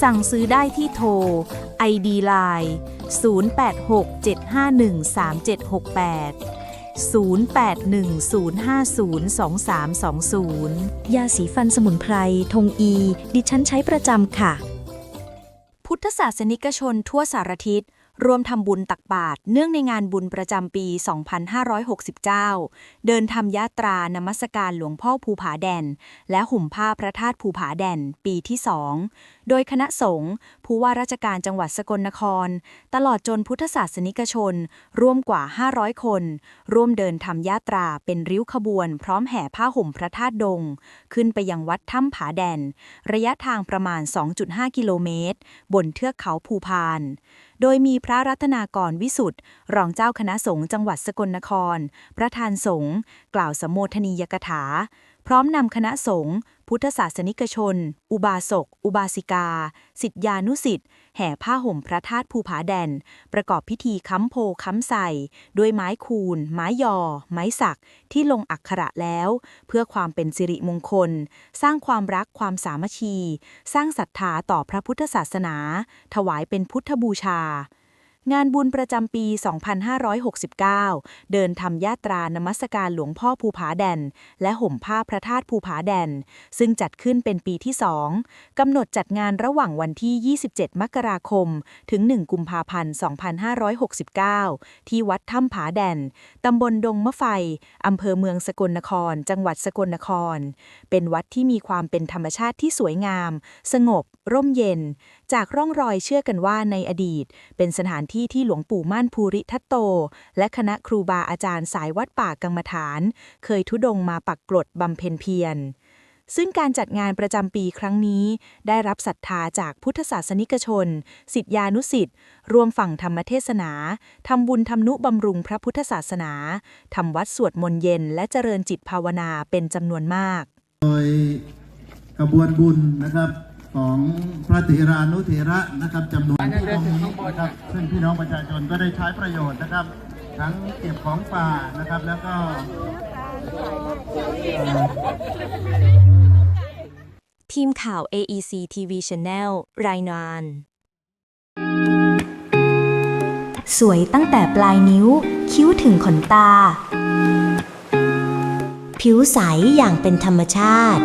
สั่งซื้อได้ที่โทร ID Line 0867513768 0810502320 ยาสีฟันสมุนไพร ทงอี ดิฉันใช้ประจำค่ะ พุทธศาสนิกชนทั่วสารทิศ ร่วมทำบุญตักบาตรเนื่องในงานบุญประจำปี 2569 เดินทำยาตรานมัสการหลวงพ่อภูผาแดน และห่มผ้าพระธาตุภูผาแดน ปีที่2โดยคณะสงฆ์ผู้ว่าราชการจังหวัดสกลนคร ตลอดจนพุทธศาสนิกชน ร่วมกว่า 500 คน ร่วมเดินทำยาตราเป็นริ้วขบวน พร้อมแห่ผ้าห่มพระธาตุดง ขึ้นไปยังวัดถ้ำผาแดน ระยะทางประมาณ 2.5 กิโลเมตร บนเทือกเขาภูพาน โดยมีพระรัตนากรวิสุทธ์รองเจ้าคณะสงฆ์จังหวัดสกลนคร ประธานสงฆ์กล่าวสมโภชนียกถา ร้อมนำคณะสงฆ์พุทธศาสนิกชน อุบาสก อุบาสิกา สิทธานุสิทธิ์แห่ผ้าห่มพระธาตุภูผาแดน ประกอบพิธีค้ำโพค้ำใส่ด้วยไม้คูน ไม้ยอ ไม้สัก ที่ลงอักขระแล้ว เพื่อความเป็นสิริมงคล สร้างความรักความสามัคคี สร้างศรัทธาต่อพระพุทธศาสนา ถวายเป็นพุทธบูชา งานบุญประจำปี 2569 เดินทำยาตรานมัสการหลวงพ่อภูผาแดน และห่มผ้าพระธาตุภูผาแดน ซึ่งจัดขึ้นเป็นปีที่2กำหนดจัดงานระหว่างวันที่ 27 มกราคม ถึง 1 กุมภาพันธ์ 2569 ที่วัดถ้ำผาแดน ตำบลดงมะไฟ อำเภอเมืองสกลนคร จังหวัดสกลนคร เป็นวัดที่มีความเป็นธรรมชาติที่สวยงาม สงบ ร่มเย็น จากร่องรอยเชื่อกันว่าในอดีต เป็นสถานที่ที่หลวงปู่ม่านภูริทัตโต และคณะครูบาอาจารย์สายวัดป่ากรรมฐาน เคยทุดงมาปักกรดบำเพ็ญเพียรซึ่งการจัดงานประจำปีครั้งนี้ ได้รับศรัทธาจากพุทธศาสนิกชน สิทธิานุสิทธิ์รวมฝั่งธรรมเทศนา ทำบุญทำนุบำรุงพระพุทธศาสนา ทำวัดสวดมนต์เย็น และเจริญจิตภาวนาเป็นจำนวนมากโดยกระบวนบุญนะครับ ของพระเถรานุเถระนะครับจำนวนที่ตรงนี้นะครับซึ่งพี่น้องประชาชนก็ได้ใช้ประโยชน์นะครับ ทั้งเก็บของป่านะครับ แล้วก็ทีมข่าว AEC TV Channel รายงาน สวยตั้งแต่ปลายนิ้ว คิ้วถึงขนตา ผิวใสอย่างเป็นธรรมชาติ